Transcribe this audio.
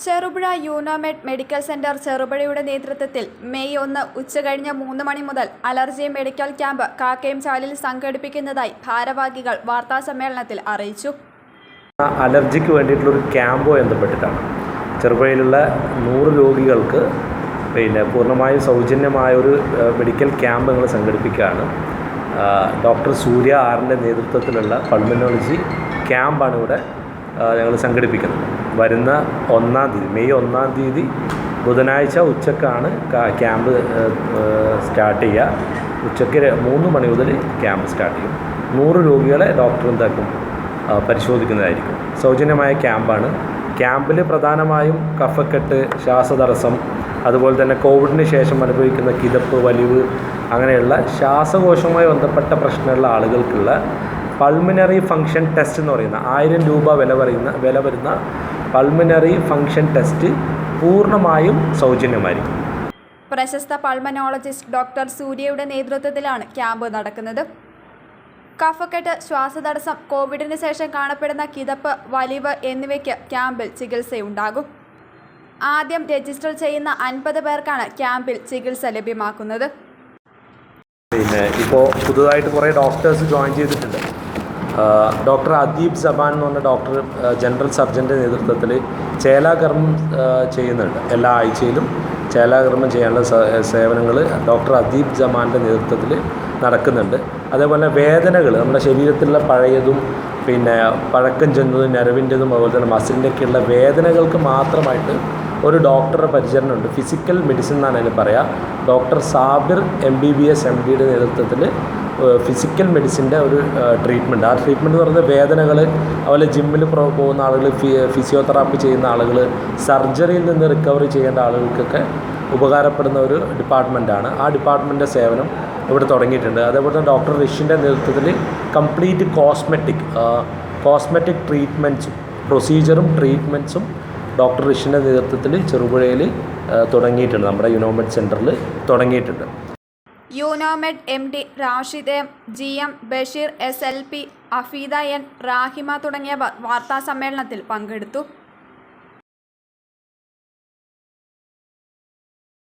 Cherupuzha യൂണോമെഡ് medical centre ചെറുപുഴയുടെ നേതൃത്വത്തിൽ May ഒന്ന് ഉച്ചകഴിഞ്ഞ് മൂന്ന് മണി മുതൽ അലർജി മെഡിക്കൽ ക്യാമ്പ് കാക്കയം ചാലിൽ സംഘടിപ്പിക്കുന്നതായി ഭാരവാഹികൾ വാർത്താസമ്മേളനത്തിൽ അറിയിച്ചു. അലർജിക്ക് വേണ്ടിയിട്ടുള്ളൊരു ക്യാമ്പോ ബന്ധപ്പെട്ടിട്ടാണ് ചെറുപുഴയിലുള്ള നൂറ് രോഗികൾക്ക് പിന്നെ പൂർണമായും സൗജന്യമായ ഒരു മെഡിക്കൽ ക്യാമ്പ് ഞങ്ങൾ സംഘടിപ്പിക്കുകയാണ്. ഡോക്ടർ സൂര്യ ആറിന്റെ നേതൃത്വത്തിലുള്ള പൾമനോളജി ക്യാമ്പാണ് ഇവിടെ ഞങ്ങൾ സംഘടിപ്പിക്കുന്നത്. വരുന്ന ഒന്നാം തീയതി മെയ് ഒന്നാം തീയതി ബുധനാഴ്ച ഉച്ചക്കാണ് ക്യാമ്പ് സ്റ്റാർട്ട് ചെയ്യുക. ഉച്ചയ്ക്ക് മൂന്ന് മണി മുതൽ ക്യാമ്പ് സ്റ്റാർട്ട് ചെയ്യും. നൂറ് രോഗികളെ ഡോക്ടർ എന്താക്കും? പരിശോധിക്കുന്നതായിരിക്കും. സൗജന്യമായ ക്യാമ്പാണ്. ക്യാമ്പിൽ പ്രധാനമായും കഫക്കെട്ട് ശ്വാസതടസ്സം അതുപോലെ തന്നെ കോവിഡിന് ശേഷം അനുഭവിക്കുന്ന കിതപ്പ് വലിവ് അങ്ങനെയുള്ള ശ്വാസകോശവുമായി ബന്ധപ്പെട്ട പ്രശ്നമുള്ള ആളുകൾക്കുള്ള പൾമിനറി ഫങ്ഷൻ ടെസ്റ്റ് എന്ന് പറയുന്ന ആയിരം രൂപ വില പറയുന്ന വില വരുന്ന പൾമിനറി ഫങ്ഷൻ ടെസ്റ്റ് പൂർണമായും സൗജന്യമായിരിക്കും. പ്രശസ്ത പൾമനോളജിസ്റ്റ് ഡോക്ടർ സൂര്യയുടെ നേതൃത്വത്തിലാണ് ക്യാമ്പ് നടക്കുന്നത്. കഫക്കെട്ട് ശ്വാസതടസ്സം കോവിഡിന് ശേഷം കാണപ്പെടുന്ന കിതപ്പ് വലിവ് എന്നിവയ്ക്ക് ക്യാമ്പിൽ ചികിത്സയുണ്ടാകും. ആദ്യം രജിസ്റ്റർ ചെയ്യുന്ന അൻപത് പേർക്കാണ് ക്യാമ്പിൽ ചികിത്സ ലഭ്യമാക്കുന്നത്. പിന്നെ ഇപ്പോൾ പുതുതായിട്ട് കുറേ ഡോക്ടേഴ്സ് ജോയിൻ ചെയ്തിട്ടുണ്ട്. ഡോക്ടർ അദീബ് സബാൻ എന്ന് പറഞ്ഞ ഡോക്ടർ ജനറൽ സർജന്റെ നേതൃത്വത്തിൽ ചേലാകർമ്മം ചെയ്യുന്നുണ്ട്. എല്ലാ ആഴ്ചയിലും ചേലാകർമ്മം ചെയ്യാനുള്ള സേവനങ്ങൾ ഡോക്ടർ അദീബ് ജമാന്റെ നേതൃത്വത്തിൽ നടക്കുന്നുണ്ട്. അതേപോലെ വേദനകൾ നമ്മുടെ ശരീരത്തിലുള്ള പഴയതും പിന്നെ പഴക്കം ചെന്നതും ഞരവിന്റെതും അതുപോലെ തന്നെ മസിലിന്റെയൊക്കെയുള്ള വേദനകൾക്ക് മാത്രമായിട്ട് ഒരു ഡോക്ടറുടെ പരിചരണമുണ്ട് ഫിസിക്കൽ മെഡിസിൻ എന്നാണ് അതിന് പറയുക doctor Sabir M B B S M ഡിയുടെ നേതൃത്വത്തിൽ ഫിസിക്കൽ മെഡിസിന്റെ ഒരു ട്രീറ്റ്മെന്റ് ആ ട്രീറ്റ്മെന്റ് എന്ന് പറയുന്നത് വേദനകൾ അതുപോലെ ജിമ്മിൽ പോകുന്ന ആളുകൾ ഫിസിയോതെറാപ്പി ചെയ്യുന്ന ആളുകൾ സർജറിയിൽ നിന്ന് റിക്കവറി ചെയ്യേണ്ട ആളുകൾക്കൊക്കെ ഉപകാരപ്പെടുന്ന ഒരു ഡിപ്പാർട്ട്മെന്റാണ് ആ ഡിപ്പാർട്ട്മെന്റിന്റെ സേവനം ഇവിടെ തുടങ്ങിയിട്ടുണ്ട്. അതേപോലെ തന്നെ ഡോക്ടർ ഋഷിന്റെ നേതൃത്വത്തിൽ കംപ്ലീറ്റ് കോസ്മെറ്റിക് കോസ്മെറ്റിക് ട്രീറ്റ്മെന്റ്സും പ്രൊസീജിയറും ട്രീറ്റ്മെന്റ്സും ഡോക്ടർ ഋഷിന്റെ നേതൃത്വത്തിൽ ചെറുപുഴയിൽ തുടങ്ങിയിട്ടുണ്ട്. നമ്മുടെ യുനോമെഡ് സെന്ററിൽ തുടങ്ങിയിട്ടുണ്ട്. Unomed M D Rashid M G M Basheer S L P Afeeda N Rahima തുടങ്ങിയവർ വാർത്താസമ്മേളനത്തിൽ പങ്കെടുത്തു.